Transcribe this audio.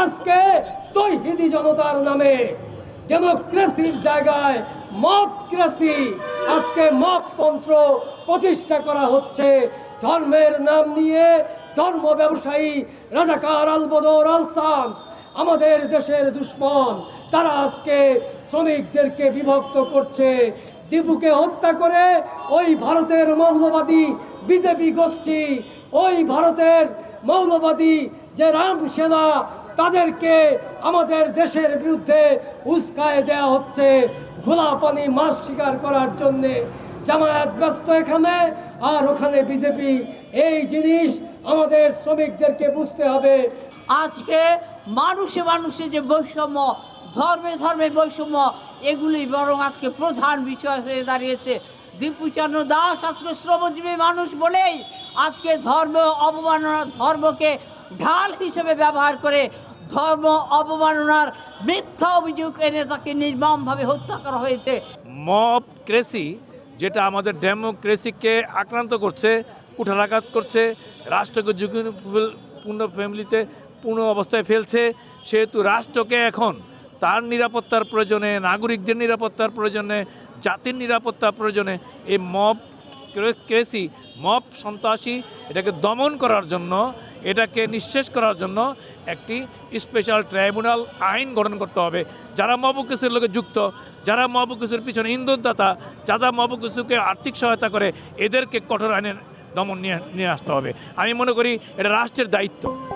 আজকে তৈহিদি জনতার নামে ডেমোক্রেসির জায়গায় মবক্রেসি আজকে মবতন্ত্র প্রতিষ্ঠা করা হচ্ছে। ধর্মের নাম নিয়ে ধর্ম ব্যবসায়ী রাজাকার আল বদর আল সামস আমাদের দেশের দুশ্মন, তারা আজকে শ্রমিকদেরকে বিভক্ত করছে। দীপুকে হত্যা করে ওই ভারতের মৌলবাদী বিজেপি গোষ্ঠী, ওই ভারতের মৌলবাদী যে রাম সেনা তাদেরকে আমাদের দেশের বিরুদ্ধে উস্কায় দেয়া হচ্ছে ঘোলা পানি মাছ শিকার করার জন্যে। জামায়াত ব্যস্ত এখানে, আর ওখানে বিজেপি। এই জিনিস আমাদের শ্রমিকদেরকে বুঝতে হবে। আজকে মানুষে মানুষে যে বৈষম্য, ধর্মে ধর্মে বৈষম্য এগুলি বরং আজকে প্রধান বিষয় হয়ে দাঁড়িয়েছে। দীপুচন্দ্র দাস আজকে শ্রমজীবী মানুষ বলেই আজকে ধর্ম অবমাননা ধর্মকে ঢাল হিসেবে ব্যবহার করে ধর্ম অবমাননার মিথ্যা অভিযোগ এনে তাকে নির্মমভাবে হত্যা করা হয়েছে। মব ক্রেসি, যেটা আমাদের ডেমোক্রেসিকে আক্রান্ত করছে, কুঠারাঘাত করছে, রাষ্ট্রকে ঝুঁকিপূর্ণ ফ্যামিলিতে পূর্ণ অবস্থায় ফেলছে, সেহেতু রাষ্ট্রকে এখন তার নিরাপত্তার প্রয়োজনে, নাগরিকদের নিরাপত্তার প্রয়োজনে জাতির নিরাপত্তা প্রয়োজনে এই মব ক্রে- ক্রেসি, মব সন্ত্রাসী এটাকে দমন করার জন্য, এটাকে নিঃশেষ করার জন্য একটি স্পেশাল ট্রাইব্যুনাল আইন গঠন করতে হবে। যারা মবকুসের লোকে যুক্ত, যারা মবকুসের পিছনে ইন্ধনদাতা, যারা মবকুসুকে আর্থিক সহায়তা করে, এদেরকে কঠোর আইনের দমন নিয়ে নিয়ে আসতে হবে। আমি মনে করি এটা রাষ্ট্রের দায়িত্ব।